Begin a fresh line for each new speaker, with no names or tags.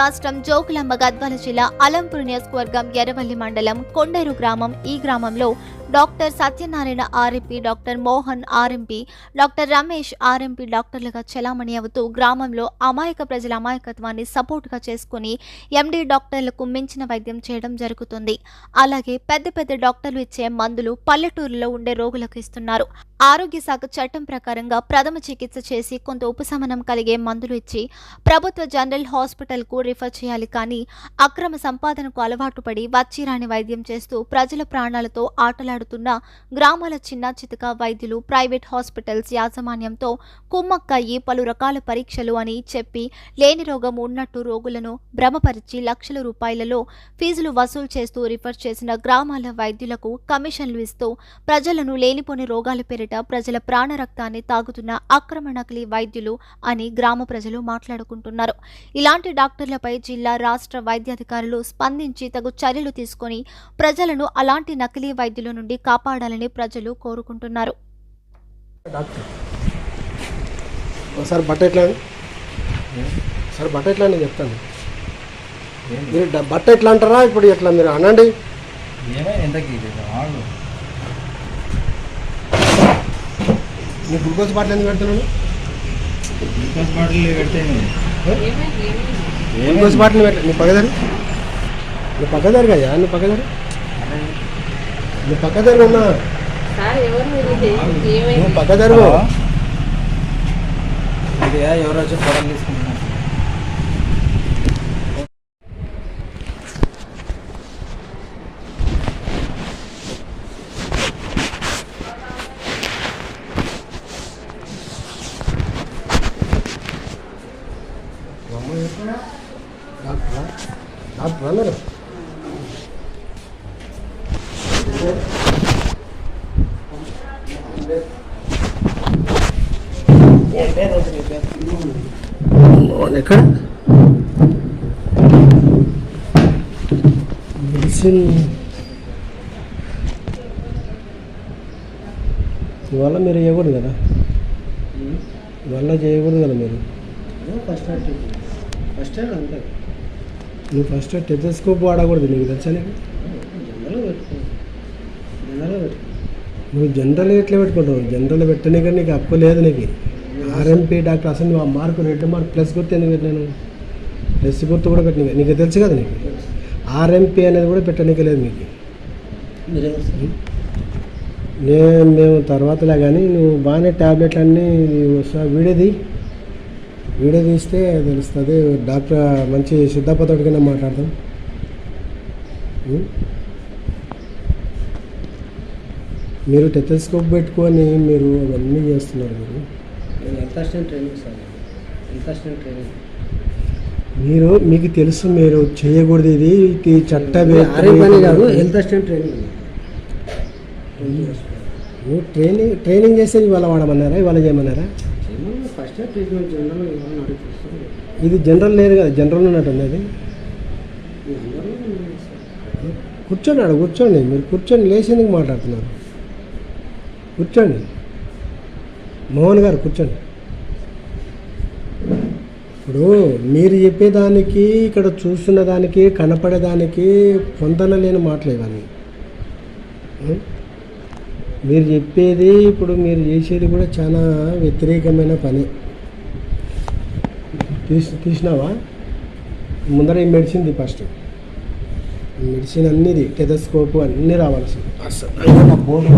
రాష్ట్రం జోకులాంబ గద్వాల జిల్లా అలంపూర్ నియోజకవర్గం ఎర్రవల్లి మండలం కొండేరు గ్రామం ఈ గ్రామంలో doctor Satyanarayana RMP doctor Mohan RMP doctor Ramesh RMP డాక్టర్లుగా చెలామణి అవుతూ గ్రామంలో అమాయక ప్రజల అమాయకత్వాన్ని సపోర్టుగా చేసుకుని ఎండీ డాక్టర్లకు మించిన వైద్యం చేయడం జరుగుతుంది. అలాగే పెద్ద పెద్ద డాక్టర్లు ఇచ్చే మందులు పల్లెటూరులో ఉండే రోగులకు ఇస్తున్నారు. ఆరోగ్య శాఖ చట్టం ప్రకారంగా ప్రథమ చికిత్స చేసి కొంత ఉపశమనం కలిగే మందులు ఇచ్చి ప్రభుత్వ జనరల్ హాస్పిటల్కు రిఫర్ చేయాలి. కానీ అక్రమ సంపాదనకు అలవాటు పడి వచ్చిరాని వైద్యం చేస్తూ ప్రజల ప్రాణాలతో ఆటలాడు ఆటలాడుతున్న గ్రామాల చిన్న చితక వైద్యులు ప్రైవేట్ హాస్పిటల్స్ యాజమాన్యంతో కుమ్మక్కయ్యి పలు రకాల పరీక్షలు అని చెప్పి లేని రోగం ఉన్నట్టు రోగులను భ్రమపరిచి లక్షల రూపాయలలో ఫీజులు వసూలు చేస్తూ రిఫర్ చేసిన గ్రామాల వైద్యులకు కమిషన్లు ఇస్తూ ప్రజలను లేనిపోని రోగాల పేరిట ప్రజల ప్రాణ రక్తాన్ని తాగుతున్న అక్రమ నకిలీ వైద్యులు అని గ్రామ ప్రజలు మాట్లాడుకుంటున్నారు. ఇలాంటి డాక్టర్లపై జిల్లా రాష్ట్ర వైద్యాధికారులు స్పందించి తగు చర్యలు తీసుకొని ప్రజలను అలాంటి నకిలీ వైద్యుల నుండి కాపాడాలని ప్రజలు కోరుకుంటున్నారు.
ఒకసారి బట్ట ఎట్లా అని? ఒకసారి బట్ట ఎట్లా నేను చెప్తాను. మీరు బట్ట ఎట్లా అంటారా? ఇప్పుడు ఎట్లా మీరు అనండి. గ్లూకోజ్ బాటిల్ ఎందుకు పెడుతున్నాను
గ్లూకోజ్ బాటిల్ పెడితే
గ్లూకోజ్ బాటిల్ పెట్ట నీ పక్కదారి నీ పక్కదారి కదా నీ పక్కదారి నీ పక్కదారి ఉన్నా
సార్ ఎవరు మీరు? ఇది? ఏమైంది?
నువ్వు పక్కదారి
ఇది ఎవరో వచ్చి ఫోటోలు తీసుకుంటున్నారు?
డాక్టరా? డాక్టరా మీరు ఎక్కడ? మెడిసిన్. ఇవాళ మీరు చేయకూడదు కదా? ఇవాళ చేయకూడదు కదా మీరు?
ఫస్ట్ ఫస్ట్
నువ్వు ఫస్ట్ టెథోస్కోప్ వాడకూడదు నీకు తెలుసా నీకు? నువ్వు జనరల్ ఎట్లా పెట్టుకుంటావు? జనరల్ పెట్టనే కానీ నీకు హక్కు లేదు నీకు. ఆర్ఎంపీ డాక్టర్ అసలు నువ్వు ఆ మార్కు రెడ్ మార్క్ ప్లస్ గుర్తు ఎందుకు పెట్టినాను ప్లస్ గుర్తు కూడా పెట్టిన నీకు తెలుసు కదా నీకు? ఆర్ఎంపీ అనేది కూడా పెట్టడానికి లేదు మీకు నేను మేము తర్వాతలా కానీ నువ్వు బాగానే ట్యాబ్లెట్లు అన్నీ వస్తా వీడియోది వీడియో తీస్తే తెలుస్తుంది. డాక్టర్ మంచి సిద్ధపతోడి కింద మాట్లాడతాం మీరు టెథోస్కోప్ పెట్టుకొని మీరు అవన్నీ చేస్తున్నారు మీరు.
నేను ట్రైనింగ్ సార్. ట్రైనింగ్.
మీరు మీకు తెలుసు మీరు చేయకూడదు ఇది ఇది చట్ట
కాదు హెల్త్ అసిస్టెంట్ ట్రైనింగ్.
నువ్వు ట్రైనింగ్ ట్రైనింగ్ చేస్తే ఇవాళ వాడమన్నారా ఇవాళ చేయమన్నారా?
ఫస్ట్ ట్రీట్మెంట్ జనరల్
ఇది జనరల్ లేదు కదా జనరల్ ఉన్నట్టుంది అది. కూర్చోండి ఆడ కూర్చోండి మీరు కూర్చొని లేచి ఎందుకు మాట్లాడుతున్నారు? కూర్చోండి. మోహన్ గారు కూర్చోండి. ఇప్పుడు మీరు చెప్పేదానికి ఇక్కడ చూస్తున్న దానికి కనపడేదానికి పొందన లేని మాటలు ఇవన్నీ. మీరు చెప్పేది ఇప్పుడు మీరు చేసేది కూడా చాలా వ్యతిరేకమైన పని. తీసి తీసినావా? ముందర ఈ మెడిసిన్ ది ఫస్ట్. మెడిసిన్ అన్నిది టెదస్కోప్ అన్నీ రావాల్సింది. అసలు బోర్డు